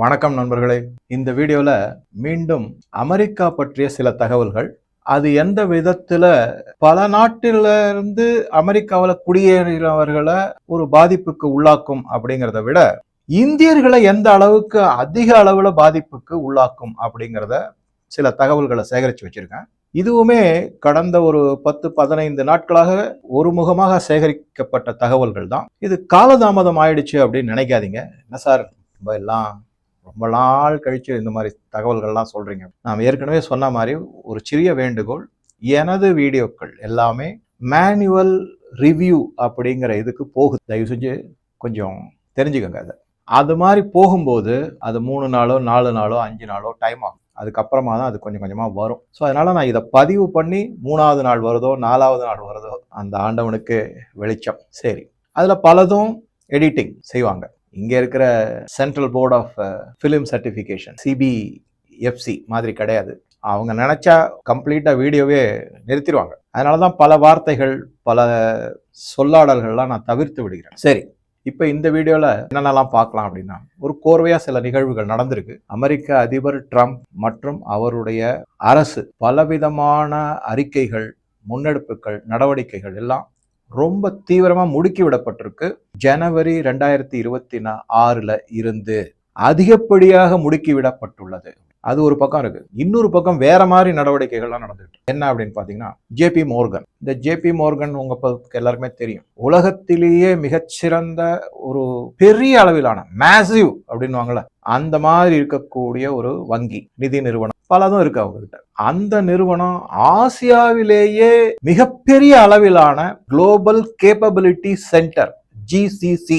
வணக்கம் நண்பர்களே. இந்த வீடியோல மீண்டும் அமெரிக்கா பற்றிய சில தகவல்கள். அது எந்த விதத்துல பல நாட்டில இருந்து அமெரிக்காவில் குடியேறினவர்களை ஒரு பாதிப்புக்கு உள்ளாக்கும் அப்படிங்கிறத விட இந்தியர்களை எந்த அளவுக்கு அதிக அளவுல பாதிப்புக்கு உள்ளாக்கும் அப்படிங்கிறத சில தகவல்களை சேகரித்து வச்சிருக்கேன். இதுவுமே கடந்த ஒரு பத்து பதினைந்து நாட்களாக ஒரு முகமாக சேகரிக்கப்பட்ட தகவல்கள் தான். இது காலதாமதம் ஆயிடுச்சு அப்படின்னு நினைக்காதீங்க. என்ன சார்? எல்லாம் ரொம்ப நாள் கழிச்சு இந்த மாதிரி தகவல்கள்லாம் சொல்றீங்க. நாம் ஏற்கனவே சொன்ன மாதிரி ஒரு சிறிய வேண்டுகோள் எனது வீடியோக்கள் எல்லாமே மேனுவல் ரிவ்யூ அப்படிங்கிற இதுக்கு போகுது. தயவு செஞ்சு கொஞ்சம் தெரிஞ்சுக்கோங்க அதை. அது மாதிரி போகும்போது அது மூணு நாளோ நாலு நாளோ அஞ்சு நாளோ டைம் ஆகும். அதுக்கப்புறமா தான் அது கொஞ்சம் கொஞ்சமாக வரும். ஸோ அதனால் நான் இதை பதிவு பண்ணி மூணாவது நாள் வருதோ நாலாவது நாள் வருதோ அந்த ஆண்டவனுக்கு வெளிச்சம். சரி. அதில் பலதும் எடிட்டிங் செய்வாங்க. இங்கே இருக்கிற Central Board of Film Certification CBFC மாதிரி கிடையாது. அவங்க நினச்சா கம்ப்ளீட்டாக வீடியோவே நிறுத்திடுவாங்க. அதனால தான் பல வார்த்தைகள் பல சொல்லாடல்கள்லாம் நான் தவிர்த்து விடுகிறேன். சரி இப்போ இந்த வீடியோவில் என்னென்னலாம் பார்க்கலாம் அப்படின்னா ஒரு கோர்வையாக சில நிகழ்வுகள் நடந்திருக்கு. அமெரிக்க அதிபர் ட்ரம்ப் மற்றும் அவருடைய அரசு பலவிதமான அறிக்கைகள் முன்னெடுப்புகள் நடவடிக்கைகள் எல்லாம் ரொம்ப தீவிரமாக முடுக்கி விடப்பட்டிருக்கு. ஜனவரி ரெண்டாயிரத்தி இருபத்தி ஆறில் இருந்து அதிகப்படியாக முடுக்கி விடப்பட்டுள்ளது அது ஒரு பக்கம் இருக்கு. இன்னொரு பக்கம் வேற மாதிரி நடவடிக்கைகள்லாம் நடந்துட்டு என்ன அப்படின்னு பாத்தீங்கன்னா ஜேபி மோர்கன் இந்த ஜேபி மோர்கன் உங்க ப- எல்லாருக்குமே தெரியும். உலகத்திலேயே மிகச்சிறந்த ஒரு பெரிய அளவிலான மேசிவ் அப்படின்னுவாங்கல்ல அந்த மாதிரி இருக்கக்கூடிய ஒரு வங்கி நிதி நிறுவனம். பலதும் இருக்கு அவங்க கிட்ட அந்த நிறுவனம் ஆசியாவிலேயே மிகப்பெரிய அளவிலான குளோபல் கேப்பபிலிட்டி சென்டர் ஜிசிசி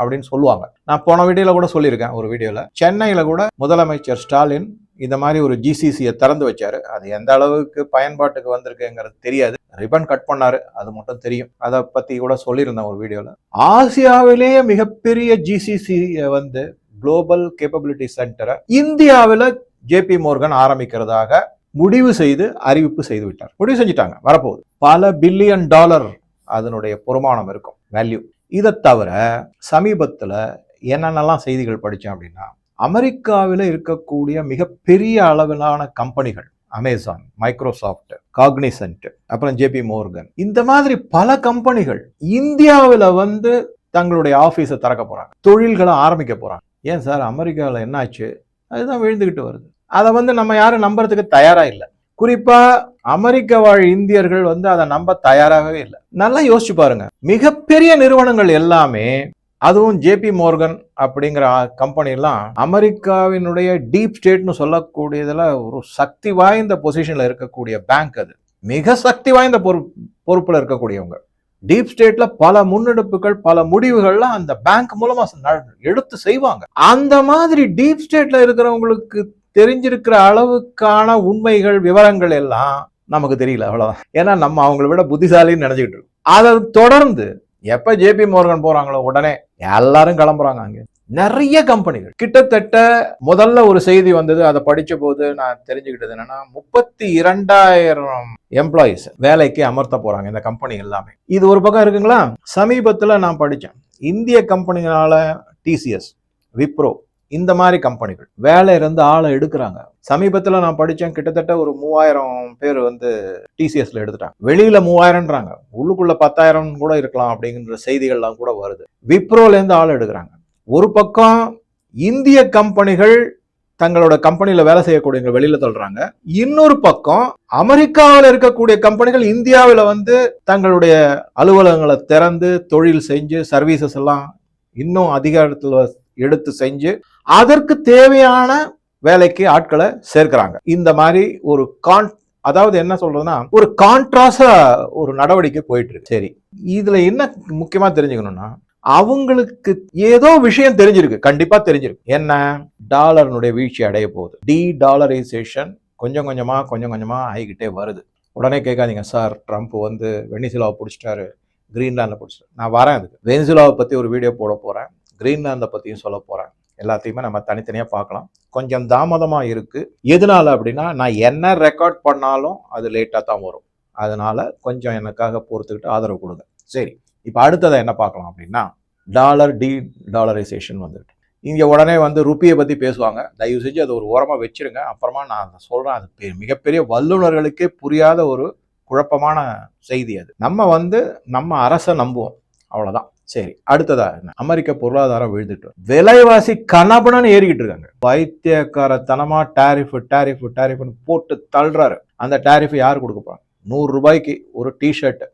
அப்படின்னு சொல்லுவாங்க. நான் போன வீடியோல கூட சொல்லியிருக்கேன் ஒரு வீடியோல. சென்னையில கூட முதலமைச்சர் ஸ்டாலின் இந்த மாதிரி ஒரு ஜிசிசியை திறந்து வச்சாரு. அது எந்த அளவுக்கு பயன்பாட்டுக்கு வந்திருக்குங்கிறது தெரியாது. ரிப்பன் கட் பண்ணாரு. அது மட்டும் தெரியும். அதை பத்தி கூட சொல்லியிருந்தேன் ஒரு வீடியோல. ஆசியாவிலேயே மிகப்பெரிய ஜிசிசி வந்து குளோபல் கேப்பபிலிட்டி சென்டரை இந்தியாவில் ஜேபி மோர்கன் ஆரம்பிக்கிறதாக முடிவு செய்து அறிவிப்பு செய்து விட்டார். முடிவு செஞ்சுட்டாங்க. வரப்போகுது. பல பில்லியன் டாலர் அதனுடைய பொறுமானம் இருக்கும். வேல்யூ இதை தவிர சமீபத்தில் என்னென்னலாம் செய்திகள் படித்தேன் அப்படின்னா அமெரிக்காவில் இருக்கக்கூடிய மிகப்பெரிய அளவிலான கம்பெனிகள் அமேசான் மைக்ரோசாஃப்ட் காக்னிசன்ட் அப்புறம் ஜேபி மோர்கன் இந்த மாதிரி பல கம்பெனிகள் இந்தியாவில் வந்து தங்களுடைய ஆஃபீஸை திறக்க போகிறாங்க தொழில்களை ஆரம்பிக்க போகிறாங்க ஏன் சார்? அமெரிக்காவில் என்னாச்சு? அதுதான் விழுந்துக்கிட்டு வருது. அதை வந்து நம்ம யாரும் நம்புறதுக்கு தயாராக இல்லை. குறிப்பா அமெரிக்க வாழ் இந்தியர்கள் வந்து அதை நம்ப தயாராகவே இல்லை. நல்லா யோசிச்சு பாருங்க. மிகப்பெரிய நிறுவனங்கள் எல்லாமே அதுவும் ஜேபி மோர்கன் அப்படிங்கிற கம்பெனிலாம் அமெரிக்காவினுடைய டீப் ஸ்டேட்னு சொல்லக்கூடியதுல ஒரு சக்தி வாய்ந்த பொசிஷன்ல இருக்கக்கூடிய பேங்க் அது. மிக சக்தி வாய்ந்த பொறு பொறுப்புல இருக்கக்கூடியவங்க. டீப் ஸ்டேட்ல பல முன்னெடுப்புகள் பல முடிவுகள்லாம் அந்த பேங்க் மூலமா எடுத்து செய்வாங்க. அந்த மாதிரி டீப் ஸ்டேட்ல இருக்கிறவங்களுக்கு தெரிஞ்சிருக்கிற அளவுக்கான உண்மைகள் விவரங்கள் எல்லாம் நமக்கு தெரியல அவ்வளோதான் ஏன்னா நம்ம அவங்கள விட புத்திசாலின்னு நினைச்சுக்கிட்டு இருக்கோம். அதை தொடர்ந்து எப்போ ஜேபி மோர்கன் போகிறாங்களோ உடனே எல்லாரும் கிளம்புறாங்க அங்கே. நிறைய கம்பெனிகள். கிட்டத்தட்ட முதல்ல ஒரு செய்தி வந்தது அதை படித்த போது நான் தெரிஞ்சுக்கிட்டது என்னன்னா முப்பத்தி இரண்டாயிரம் எம்ப்ளாயிஸ் வேலைக்கு அமர்த்த போறாங்க இந்த கம்பெனி எல்லாமே. இது ஒரு பக்கம் இருக்குங்களா? சமீபத்தில் நான் படித்தேன் இந்திய கம்பெனிகளால டிசிஎஸ் விப்ரோ இந்த மாதிரி கம்பெனிகள் வேலை இருந்து ஆளை எடுக்கிறாங்க. சமீபத்தில் நான் படித்தேன் கிட்டத்தட்ட ஒரு மூவாயிரம் பேர் வந்து டிசிஎஸ்ல எடுத்துட்டாங்க. வெளியில மூவாயிரம்ன்றாங்க. உள்ளுக்குள்ள பத்தாயிரம் கூட இருக்கலாம் அப்படிங்கிற செய்திகள்லாம் கூட வருது. விப்ரோலேருந்து ஆள் எடுக்கிறாங்க. ஒரு பக்கம் இந்திய கம்பெனிகள் தங்களோட கம்பெனியில் வேலை செய்யக்கூடியவங்க வெளியில தள்ளுறாங்க. இன்னொரு பக்கம் அமெரிக்காவில் இருக்கக்கூடிய கம்பெனிகள் இந்தியாவில் வந்து தங்களுடைய அலுவலகங்களை திறந்து தொழில் செஞ்சு சர்வீசஸ் எல்லாம் இன்னும் அதிகாரத்தில் எடுத்து செஞ்சு அதற்கு தேவையான வேலைக்கு ஆட்களை சேர்க்கிறாங்க. இந்த மாதிரி ஒரு கான் அதாவது என்ன சொல்றதுன்னா ஒரு கான்ட்ராஸ்டா ஒரு நடவடிக்கை போயிட்டு இருக்கு சரி. இதுல என்ன முக்கியமா தெரிஞ்சுக்கணும்னா அவங்களுக்கு ஏதோ விஷயம் தெரிஞ்சிருக்கு. கண்டிப்பா தெரிஞ்சிருக்கு. என்ன? டாலர்னுடைய வீழ்ச்சி அடைய போகுது. டி டாலரைசேஷன் கொஞ்சம் கொஞ்சமா கொஞ்சம் கொஞ்சமா ஆகிக்கிட்டே வருது. உடனே கேட்காதீங்க சார் ட்ரம்ப் வந்து வெனிசுலாவை பிடிச்சிட்டாரு கிரீன்லாண்டில் பிடிச்சிட்டாரு. நான் வரேன் அதுக்கு. வெனிசுலாவை பற்றி ஒரு வீடியோ போட போகிறேன் கிரீன்லாந்தை பற்றியும் சொல்ல போகிறேன் எல்லாத்தையுமே நம்ம தனித்தனியாக பார்க்கலாம். கொஞ்சம் தாமதமாக இருக்குது எதனால அப்படின்னா நான் என்ன ரெக்கார்ட் பண்ணாலும் அது லேட்டாக தான் வரும். அதனால் கொஞ்சம் எனக்காக பொறுத்துக்கிட்டு ஆதரவு கொடுங்க. சரி இப்போ அடுத்ததை என்ன பார்க்கலாம் அப்படின்னா டாலர் டி டாலரைசேஷன் வந்துட்டு இங்கே உடனே வந்து ருப்பியை பற்றி பேசுவாங்க. தயவு செஞ்சு அதை ஒரு ஓரமாக வச்சிருங்க. அப்புறமா நான் அதை சொல்கிறேன் அது பெ- மிகப்பெரிய வல்லுநர்களுக்கே புரியாத ஒரு குழப்பமான செய்தி அது. நம்ம வந்து நம்ம அரசை நம்புவோம். அவ்வளோதான் சரி அடுத்ததா என்ன? அமெரிக்க பொருளாதாரம் விழுந்துட்டு. விலைவாசி கனபுனன்னு ஏறிக்கிட்டு இருக்காங்க. வைத்தியக்காரத்தனமா டேரிஃப் டேரிஃப் டேரிஃப்னு போட்டு தள்ளுறாரு. அந்த டாரிஃப் யார் கொடுக்க போறாங்க? நூறு ரூபாய்க்கு ஒரு டிஷர்ட்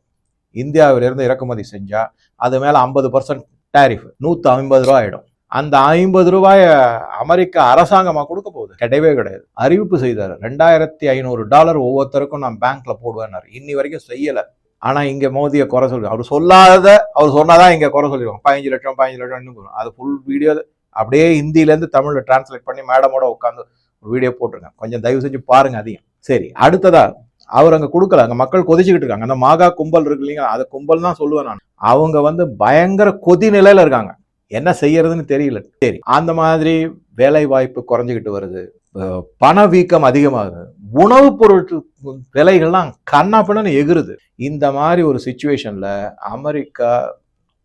இந்தியாவிலிருந்து இறக்குமதி செஞ்சா அது மேல ஐம்பது பர்சன்ட் டேரிஃப் நூத்தி ஐம்பது ரூபாய் ஆயிடும். அந்த ஐம்பது ரூபாய அமெரிக்க அரசாங்கமா கொடுக்க போகுது. கிடையவே கிடையாது. அறிவிப்பு செய்தார். ரெண்டாயிரத்தி ஐநூறு டாலர் ஒவ்வொருத்தருக்கும் நான் பேங்க்ல போடுவேன்னாரு. இன்னி வரைக்கும் செய்யலை. ஆனால் இங்கே மோதியை குறை சொல்லி அவர் சொல்லாத அவர் சொன்னாதான் இங்கே குறை சொல்லிடுவாங்க. பதினஞ்சு லட்சம் பதினஞ்சு லட்சம் இன்னும் அது ஃபுல் வீடியோ அப்படியே ஹிந்திலேருந்து தமிழில் டிரான்ஸ்லேட் பண்ணி மேடமோட உட்காந்து ஒரு வீடியோ போட்டிருங்க கொஞ்சம் தயவு செஞ்சு பாருங்க அதையும் சரி அடுத்ததா அவர் அங்கே கொடுக்கல. அங்கே மக்கள் கொதிச்சுக்கிட்டு இருக்காங்க. அந்த மாகா கும்பல் இருக்கு இல்லைங்களா? அதை கும்பல் தான் சொல்லுவேன் நான். அவங்க வந்து பயங்கர கொதி நிலையில் இருக்காங்க. என்ன செய்யறதுன்னு தெரியல. சரி அந்த மாதிரி வேலை வாய்ப்பு குறைஞ்சிக்கிட்டு வருது. பணவீக்கம் அதிகமாகுது உணவுப் பொருட்கள் விலைகள்லாம் கண்ணாப்பின்னு எகுறுது இந்த மாதிரி ஒரு சுச்சுவேஷனில் அமெரிக்கா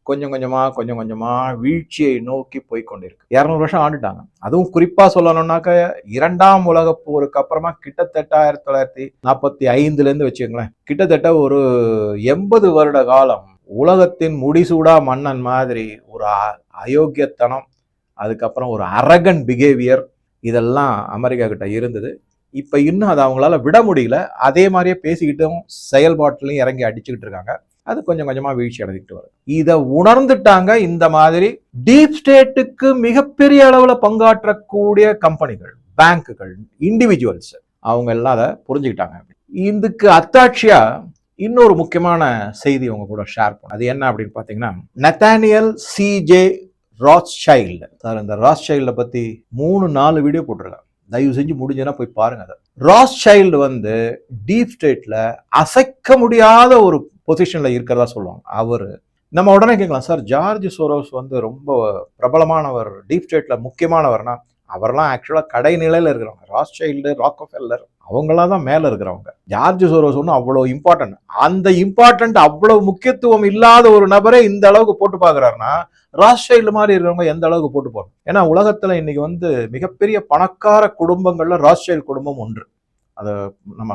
கொஞ்சம் கொஞ்சமாக கொஞ்சம் கொஞ்சமாக வீழ்ச்சியை நோக்கி போய் கொண்டிருக்கு. இரநூறு வருஷம் ஆண்டுட்டாங்க. அதுவும் குறிப்பாக சொல்லணும்னாக்க இரண்டாம் உலக போருக்கு அப்புறமா கிட்டத்தட்ட ஆயிரத்தி தொள்ளாயிரத்தி நாற்பத்தி ஐந்துலேருந்து வச்சுக்கோங்களேன் கிட்டத்தட்ட ஒரு எண்பது வருட காலம் உலகத்தின் முடிசூடா மன்னன் மாதிரி ஒரு அ- அயோக்கியத்தனம் அதுக்கப்புறம் ஒரு அரகன் பிஹேவியர் இதெல்லாம் அமெரிக்கா கிட்ட இருந்தது. இப்போ இன்னும் அதை அவங்களால விட முடியல. அதே மாதிரியே பேசிக்கிட்டும் செயல்பாட்டிலையும் இறங்கி அடிச்சுக்கிட்டு இருக்காங்க. அது கொஞ்சம் கொஞ்சமாக வீழ்ச்சி அடைஞ்சிட்டு வருது. இதை உணர்ந்துட்டாங்க இந்த மாதிரி டீப் ஸ்டேட்டுக்கு மிகப்பெரிய அளவில் பங்காற்றக்கூடிய கம்பெனிகள் பேங்க்குகள் இண்டிவிஜுவல்ஸ். அவங்க எல்லாம் அதை புரிஞ்சுக்கிட்டாங்க. இதுக்கு அத்தாட்சியா இன்னொரு முக்கியமான செய்தி உங்க கூட ஷேர் பண்ணும். அது என்ன அப்படின்னு பார்த்தீங்கன்னா Nathaniel CJ Rothschild sir இந்த ராஸ் சைல்டை பற்றி மூணு நாலு வீடியோ போட்டிருக்காங்க. தயவு செஞ்சு முடிஞ்சதுன்னா போய் பாருங்க அதை. ராஸ் சைல்டு வந்து டீப் ஸ்டேட்டில் அசைக்க முடியாத ஒரு பொசிஷனில் இருக்கிறதா சொல்லுவாங்க. அவர் நம்ம உடனே கேட்கலாம். சார் ஜார்ஜ் சோரோஸ் வந்து ரொம்ப பிரபலமானவர் டீப் ஸ்டேட்டில் முக்கியமானவர்னா அவர்லாம் ஆக்சுவலாக கடை நிலையில் இருக்கிறவங்க. ராஸ் சைல்டு ராக்கோஃபெல்லர் அவங்களாம் தான் மேலே இருக்கிறவங்க. ஜார்ஜ் சோரோஸ் ஒன்றும் அவ்வளோ இம்பார்ட்டன்ட் அந்த இம்பார்ட்டன்ட் அவ்வளோ முக்கியத்துவம் இல்லாத ஒரு நபரே இந்த அளவுக்கு போட்டு பார்க்குறாருன்னா ராஸ்டைல் மாதிரி இருக்கிறவங்க எந்த அளவுக்கு போட்டு போகணும் ஏன்னா உலகத்தில் இன்னைக்கு வந்து மிகப்பெரிய பணக்கார குடும்பங்களில் ராஸ்டைல் குடும்பம் ஒன்று. அதை நம்ம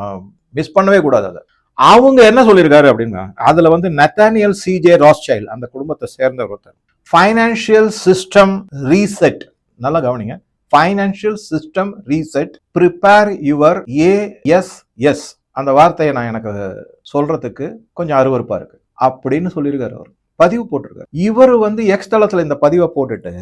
மிஸ் பண்ணவே கூடாது அதை. அவங்க என்ன சொல்லியிருக்காரு அப்படின்னா அதில் வந்து நெத்தானியல் சிஜே ராஸ்டைல் அந்த குடும்பத்தை சேர்ந்த ஒருத்தர். ஃபைனான்சியல் சிஸ்டம் ரீசெட் நல்லா கவனிங்க. Financial system reset prepare your ass அந்த வார்த்தையை நான் எனக்கு சொல்றதுக்கு கொஞ்சம் அருவருப்பா இருக்கு. அப்படின்னு சொல்லியிருக்காரு அவர். பதிவு போட்டிருக்காரு. இவர் வந்து எக்ஸ் தளத்தில் இந்த பதிவை போட்டுட்டு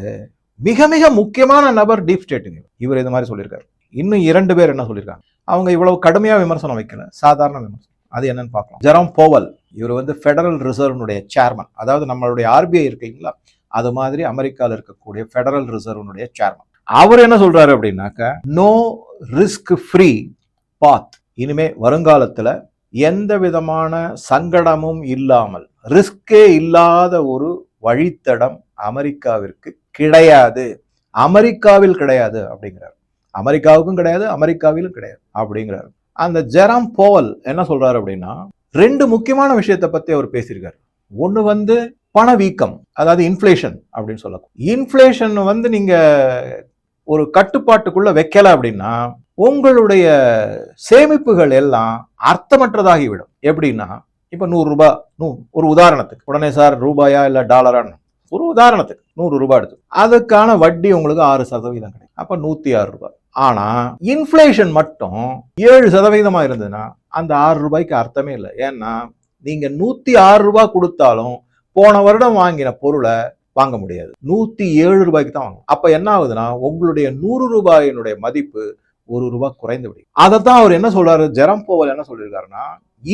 மிக மிக முக்கியமான நபர் டீப் ஸ்டேட்டுங்க இவர் இந்த மாதிரி சொல்லியிருக்காரு. இன்னும் இரண்டு பேர் என்ன சொல்லியிருக்காங்க? அவங்க இவ்வளவு கடுமையாக விமர்சனம் வைக்கல. சாதாரண விமர்சனம். அது என்னன்னு பார்க்கலாம். ஜெரம் போவல் இவர் வந்து ஃபெடரல் ரிசர்வ்னுடைய சேர்மன் அதாவது நம்மளுடைய ஆர்பிஐ இருக்கீங்களா அது மாதிரி அமெரிக்காவில் இருக்கக்கூடிய ஃபெடரல் ரிசர்வ்னுடைய சேர்மன் அவர் என்ன சொல்றாரு அப்படின்னாக்க நோ ரிஸ்க் ஃப்ரீ பாத் இனிமே வருங்காலத்துல எந்த விதமான சங்கடமும் இல்லாமல் ரிஸ்கே இல்லாத ஒரு வழித்தடம் அமெரிக்காவிற்கு கிடையாது. அமெரிக்காவில் கிடையாது அப்படிங்கிறார். அமெரிக்காவுக்கும் கிடையாது அமெரிக்காவிலும் கிடையாது அப்படிங்கிறார். அந்த ஜெராம் போவல் என்ன சொல்றாரு அப்படின்னா ரெண்டு முக்கியமான விஷயத்தை பத்தி அவர் பேசியிருக்காரு. ஒன்று வந்து பணவீக்கம் அதாவது இன்ஃப்ளேஷன் அப்படின்னு சொல்லலாம் இன்ஃப்ளேஷன் வந்து நீங்க ஒரு கட்டுப்பாட்டுக்குள்ள வைக்கல அப்படின்னா உங்களுடைய சேமிப்புகள் எல்லாம் அர்த்தமற்றதாகிவிடும். எப்படின்னா இப்போ நூறுரூபா நூ ஒரு உதாரணத்துக்கு. உடனே சார் ரூபாயா இல்லை டாலரான்னு? ஒரு உதாரணத்துக்கு நூறு ரூபாய் எடுத்து. அதுக்கான வட்டி உங்களுக்கு ஆறு சதவீதம் கிடைக்கும். அப்போ நூற்றி ஆறு ரூபாய் ஆனால் இன்ஃப்ளேஷன் மட்டும் ஏழு சதவீதமாக இருந்ததுன்னா அந்த ஆறு ரூபாய்க்கு அர்த்தமே இல்லை. ஏன்னா நீங்கள் நூற்றி ஆறு ரூபாய் கொடுத்தாலும் போன வருடம் வாங்கின பொருளை வாங்க முடியாது. நூத்தி ஏழு ரூபாய்க்கு தான் வாங்கும் அப்ப என்ன ஆகுதுன்னா உங்களுடைய நூறு ரூபாயினுடைய மதிப்பு ஒரு ரூபாய் குறைந்து விடும். அதைத்தான் அவர் என்ன சொல்றாரு? ஜெரம் போவல் என்ன சொல்லியிருக்காருன்னா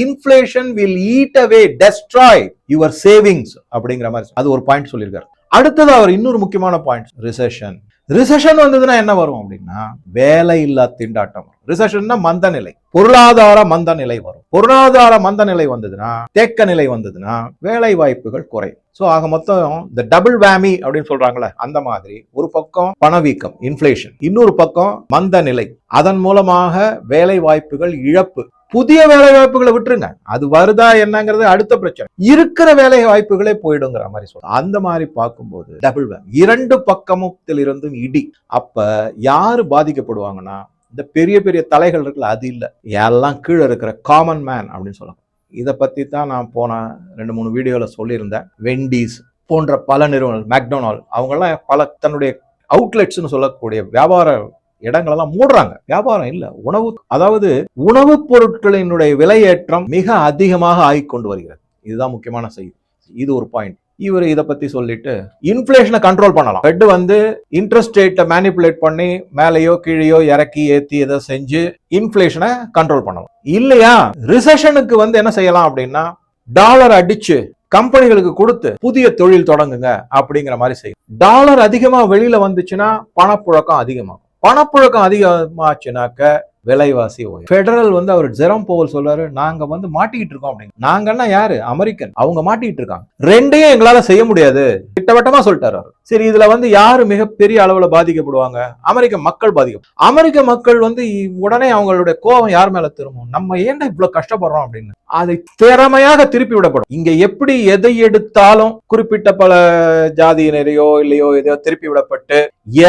inflation will eat away destroy your savings அப்படிங்கிற மாதிரி அது ஒரு பாயிண்ட் சொல்லியிருக்காரு. அடுத்தது அவர் இன்னொரு முக்கியமான பாயிண்ட் ரிசெஷன் ரிசெஷன் வந்ததுன்னா என்ன வரும் அப்படின்னா வேலை இல்லா திண்டாட்டம் ரிசெஷன்னா மந்த நிலை பொருளாதார மந்த நிலை வரும். பொருளாதார மந்த நிலை வந்ததுன்னா தேக்க நிலை வந்ததுன்னா வேலை வாய்ப்புகள் குறையும். ஸோ ஆக மொத்தம் இந்த டபுள் வேமி அப்படின்னு சொல்றாங்களே அந்த மாதிரி ஒரு பக்கம் பணவீக்கம் இன்ஃப்ளேஷன் இன்னொரு பக்கம் மந்த நிலை. அதன் மூலமாக வேலை வாய்ப்புகள் இழப்பு. புதிய வேலை வாய்ப்புகளை விட்டுருங்க. அது வருதா என்னங்கிறது அடுத்த பிரச்சனை. இருக்கிற வேலை வாய்ப்புகளே போயிடுங்கிற மாதிரி சொல்ல அந்த மாதிரி பார்க்கும்போது டபுள் வேம் இரண்டு பக்கமுத்திலிருந்தும் இடி. அப்ப யாரு பாதிக்கப்படுவாங்கன்னா இந்த பெரிய பெரிய தலைகள் இருக்குல்ல அது இல்லை. எல்லாம் கீழே இருக்கிற காமன் மேன் அப்படின்னு சொல்லலாம். இதை பற்றி தான் நான் போன ரெண்டு மூணு வீடியோவில் சொல்லியிருந்தேன். வெண்டீஸ் போன்ற பல நிறுவனங்கள் மேக்டோனால் அவங்கெல்லாம் பல தன்னுடைய அவுட்லெட்ஸ்னு சொல்லக்கூடிய வியாபார இடங்களெல்லாம் மூடுறாங்க. வியாபாரம் இல்லை உணவு அதாவது உணவுப் பொருட்களினுடைய விலையேற்றம் மிக அதிகமாக ஆகிக்கொண்டு வருகிறது. இதுதான் முக்கியமான செய்தி. இது ஒரு பாயிண்ட் இவர் இதை பத்தி சொல்லிட்டு இன்ஃபிளேஷனை கண்ட்ரோல் பண்ணலாம். ஃபெட் வந்து இன்ட்ரெஸ்ட் ரேட்டை மேனிப்புலேட் பண்ணி மேலேயோ கீழேயோ இறக்கி ஏத்தி எதை செஞ்சு இன்ஃபிளேஷனை கண்ட்ரோல் பண்ணலாம். இல்லையா? ரிசெஷனுக்கு வந்து என்ன செய்யலாம் அப்படின்னா டாலர் அடிச்சு கம்பெனிகளுக்கு கொடுத்து புதிய தொழில் தொடங்குங்க அப்படிங்கிற மாதிரி செய்யும் டாலர் அதிகமா வெளியில வந்துச்சுன்னா பணப்புழக்கம் அதிகமாகும். பணப்புழக்கம் அதிகமாச்சுனாக்க விலைவாசி உயரும் ஃபெடரல் வந்து அவர் ஜெரம் போவல் சொல்றாரு நாங்க வந்து மாட்டிக்கிட்டு இருக்கோம் அப்படின்னு. நாங்கன்னா யாரு? அமெரிக்கன். அவங்க மாட்டிக்கிட்டு இருக்காங்க. ரெண்டையும் எங்களால செய்ய முடியாது. திட்டவட்டமா சொல்லிட்டாரு அவர். சரி இதுல வந்து யாரு மிகப்பெரிய அளவுல பாதிக்கப்படுவாங்க? அமெரிக்க மக்கள் பாதிக்கும் அமெரிக்க மக்கள் வந்து உடனே அவங்களுடைய கோபம் யார் மேல திரும்பும்? நம்ம ஏன்டா இவ்வளவு கஷ்டப்படுறோம் அப்படின்னு. அதை திறமையாக திருப்பி விடப்படும். இங்க எப்படி எதை எடுத்தாலும் குறிப்பிட்ட பல ஜாதியினரையோ இல்லையோ எதையோ திருப்பி விடப்பட்டு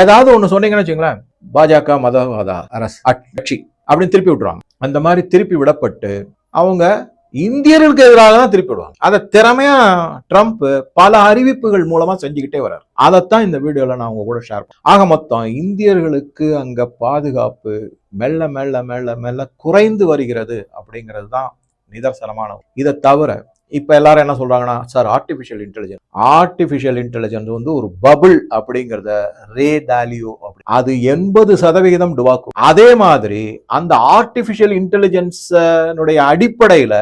ஏதாவது ஒண்ணு சொன்னீங்கன்னு வச்சுங்களேன் பாஜக மதவாத அரசு கட்சி அப்படின்னு திருப்பி விட்டுருவாங்க. அந்த மாதிரி திருப்பி விடப்பட்டு அவங்க இந்தியர்களுக்கு எதிராக தான் திருப்பி விடுவாங்க. அதை திறமையா ட்ரம்ப் பல அறிவிப்புகள் மூலமா செஞ்சுக்கிட்டே வர்றாரு. அதைத்தான் இந்த வீடியோல நான் உங்க கூட ஷேர் பண்ணேன் ஆக மொத்தம் இந்தியர்களுக்கு அங்க பாதுகாப்பு மெல்ல மெல்ல மெல்ல மெல்ல குறைந்து வருகிறது அப்படிங்கிறது தான் நிதர்சனமான இதை தவிர இப்ப எல்லாரும் என்ன சொல்றாங்கன்னா sir artificial intelligence artificial intelligence வந்து ஒரு பபுள் அப்படிங்கறத ரே டாலியோ அப்படி. அது எண்பது சதவிகிதம் டுவாக்கும் அதே மாதிரி அந்த ஆர்டிபிஷியல் இன்டெலிஜென்ஸனுடைய அடிப்படையில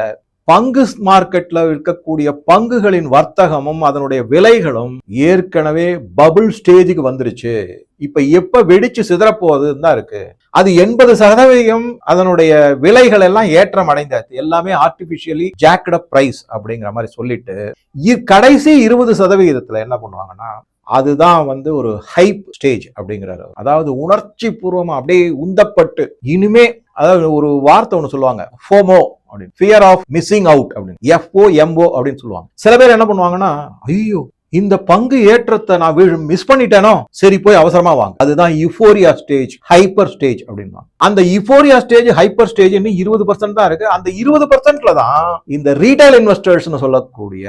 பங்கு மார்க்கெட்ல இருக்கக்கூடிய பங்குகளின் வர்த்தகமும் அதனுடைய விலைகளும் ஏற்கனவே பபுள் ஸ்டேஜுக்கு வந்துருச்சு. இப்ப எப்ப வெடிச்சு சிதறப்போகுதுன்னு தான் இருக்கு. அது எண்பது சதவீதம் அதனுடைய விலைகள் எல்லாம் ஏற்றம் அடைந்தாச்சு. எல்லாமே ஆர்டிபிஷியலி ஜாக்கட பிரைஸ் அப்படிங்கிற மாதிரி சொல்லிட்டு இ- கடைசி இருபது சதவிகிதத்துல என்ன பண்ணுவாங்கன்னா அதுதான் வந்து ஒரு ஹைப் ஸ்டேஜ் அப்படிங்கிறாரு அதாவது உணர்ச்சி பூர்வமா அப்படியே உந்தப்பட்டு இனிமே அதாவது ஒரு வார்த்தை ஒன்று சொல்லுவாங்க ஃபோமோ அப்படின்னு. ஃபியர் ஆஃப் மிஸ்ஸிங் அவுட் அப்படின்னு. எஃப்ஓ எம்ஓ அப்படின்னு சொல்லுவாங்க. சில பேர் என்ன பண்ணுவாங்கன்னா ஐயோ இந்த பங்கு ஏற்றத்தை நான் மிஸ் பண்ணிட்டேனோ சரி போய் அவசரமா வாங்க. அதுதான் யுஃபோரியா ஸ்டேஜ் ஹைப்பர் ஸ்டேஜ் அப்படின்னா அந்த யுஃபோரியா ஸ்டேஜ் ஹைப்பர் ஸ்டேஜ் இன்னும் இருபது பர்சன்ட் தான் இருக்கு. அந்த இருபது பர்சன்ட்ல தான் இந்த ரீட்டைல் இன்வெஸ்டர்ஸ்னு சொல்லக்கூடிய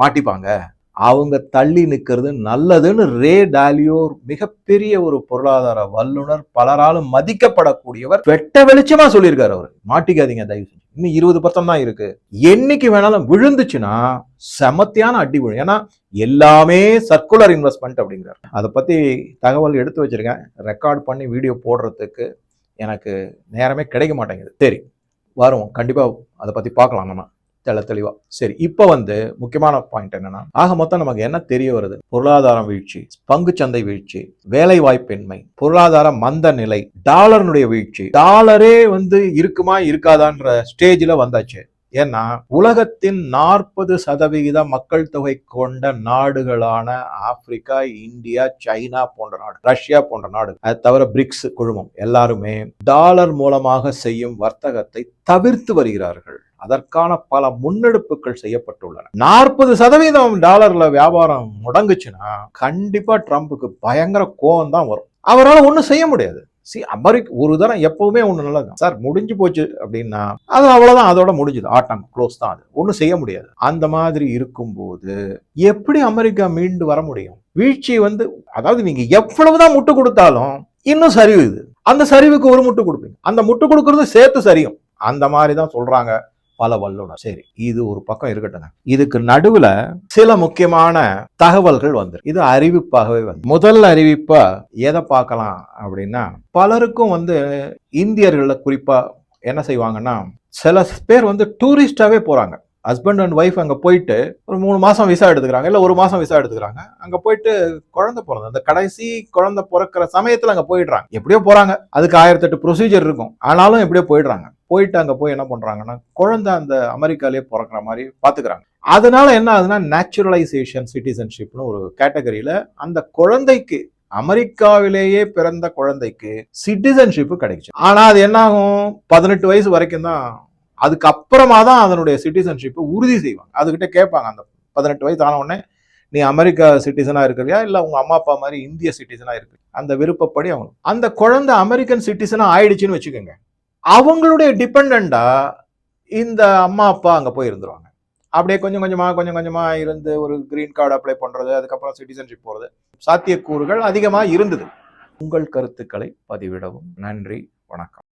மாட்டிப்பாங்க. அவங்க தள்ளி நிற்கிறது நல்லதுன்னு ரே டாலியோர் மிகப்பெரிய ஒரு பொருளாதார வல்லுனர் பலராலும் மதிக்கப்படக்கூடியவர். வெட்ட வெளிச்சமா சொல்லியிருக்காரு அவர். மாட்டிக்காதீங்க தயவு செஞ்சு. இன்னும் இருபது பர்சன்ட் தான் இருக்கு. என்னைக்கு வேணாலும் விழுந்துச்சுன்னா செமத்தியான அடி விழும். ஏன்னா எல்லாமே சர்க்குலர் இன்வெஸ்ட்மெண்ட் அப்படிங்கிறார். அதை பத்தி தகவல் எடுத்து வச்சிருக்கேன். ரெக்கார்ட் பண்ணி வீடியோ போடுறதுக்கு எனக்கு நேரமே கிடைக்க மாட்டேங்குது. சரி வரும் கண்டிப்பா அதை பத்தி பார்க்கலாம் நம்ம. தெள தெளிவா. சரி இப்போ வந்து முக்கியமான பாயிண்ட் என்னன்னா ஆக மொத்தம் நமக்கு என்ன தெரிய வருது? பொருளாதாரம் வீழ்ச்சி பங்குச்சந்தை வீழ்ச்சி வேலை வாய்ப்பின்மை பொருளாதார மந்த நிலை டாலர்னுடைய வீழ்ச்சி. டாலரே வந்து இருக்குமா இருக்காதான்ற ஸ்டேஜ்ல வந்தாச்சு. ஏன்னா உலகத்தின் நாற்பது சதவிகித மக்கள் தொகை கொண்ட நாடுகளான ஆப்பிரிக்கா இந்தியா சைனா போன்ற நாடு ரஷ்யா போன்ற நாடு. அது தவிர பிரிக்ஸ் குழுமம். எல்லாருமே டாலர் மூலமாக செய்யும் வர்த்தகத்தை தவிர்த்து வருகிறார்கள். அதற்கான பல முன்னெடுப்புகள் செய்யப்பட்டுள்ளன. நாற்பது சதவீதம் டாலர்ல வியாபாரம் முடங்குச்சுன்னா கண்டிப்பா ட்ரம்ப்புக்கு பயங்கர கோவம் தான் வரும். அவரால் ஒன்றும் செய்ய முடியாது. சி அமெரிக்க ஒரு தரம் எப்பவுமே ஒன்று நல்லது. சார் முடிஞ்சு போச்சு அப்படின்னா அது அவ்வளோதான் அதோட முடிஞ்சுது. ஆட்டம் க்ளோஸ் தான் அது. ஒன்றும் செய்ய முடியாது. அந்த மாதிரி இருக்கும்போது எப்படி அமெரிக்கா மீண்டு வர முடியும்? வீழ்ச்சி வந்து அதாவது நீங்க எவ்வளவுதான் முட்டு கொடுத்தாலும் இன்னும் சரிவு இது. அந்த சரிவுக்கு ஒரு முட்டு கொடுப்பீங்க. அந்த முட்டு கொடுக்கறது சேர்த்து சரியும். அந்த மாதிரி தான் சொல்றாங்க. பல வல்லுநர் சரி இது ஒரு பக்கம் இருக்கட்டுங்க இதுக்கு நடுவுல சில முக்கியமான தகவல்கள் வந்து இது அறிவிப்பாகவே வந்து. முதல் அறிவிப்பா எதை பார்க்கலாம் அப்படின்னா பலருக்கும் வந்து இந்தியர்களில் குறிப்பா என்ன செய்வாங்கன்னா சில பேர் வந்து டூரிஸ்டாவே போறாங்க. ஹஸ்பண்ட் அண்ட் ஒய்ஃப் அங்கே போயிட்டு ஒரு மூணு மாதம் விசா எடுத்துக்கிறாங்க இல்லை ஒரு மாதம் விசா எடுத்துக்கிறாங்க. அங்கே போயிட்டு குழந்தை பிறந்த அந்த கடைசி குழந்தை பிறக்கிற சமயத்தில் அங்கே போயிடுறாங்க. எப்படியோ போகிறாங்க அதுக்கு ஆயிரத்தெட்டு ப்ரொசீஜர் இருக்கும். ஆனாலும் எப்படியோ போயிடுறாங்க. போயிட்டு அங்கே போய் என்ன பண்ணுறாங்கன்னா குழந்தை அந்த அமெரிக்காலே பிறக்கிற மாதிரி பார்த்துக்கிறாங்க அதனால என்ன ஆகுதுன்னா நேச்சுரலைசேஷன் சிட்டிசன்ஷிப்னு ஒரு கேட்டகரியில் அந்த குழந்தைக்கு அமெரிக்காவிலேயே பிறந்த குழந்தைக்கு சிட்டிசன்ஷிப் கிடைச்சு ஆனால் அது என்ன ஆகும்? பதினெட்டு வயசு வரைக்கும் தான் அதுக்கப்புறமா தான் அதனுடைய சிட்டிசன்ஷிப்பை உறுதி செய்வாங்க. அதுக்கிட்ட கேட்பாங்க அந்த பதினெட்டு வயசு ஆன உடனே நீ அமெரிக்கா சிட்டிசனாக இருக்கிறியா? இல்லை உங்கள் அம்மா அப்பா மாதிரி இந்திய சிட்டிசனாக இருக்கு அந்த விருப்பப்படி அவங்க அந்த குழந்தை அமெரிக்கன் சிட்டிசனாக ஆயிடுச்சுன்னு வச்சுக்கோங்க. அவங்களுடைய டிபெண்டா இந்த அம்மா அப்பா அங்க போய் இருந்துருவாங்க அப்படியே கொஞ்சம் கொஞ்சமா கொஞ்சம் கொஞ்சமா இருந்து ஒரு கிரீன் கார்டு அப்ளை பண்றது அதுக்கப்புறம் சிட்டிசன்ஷிப் போறது சாத்தியக்கூறுகள் அதிகமா இருந்தது. உங்கள் கருத்துக்களை பதிவிடவும். நன்றி வணக்கம்.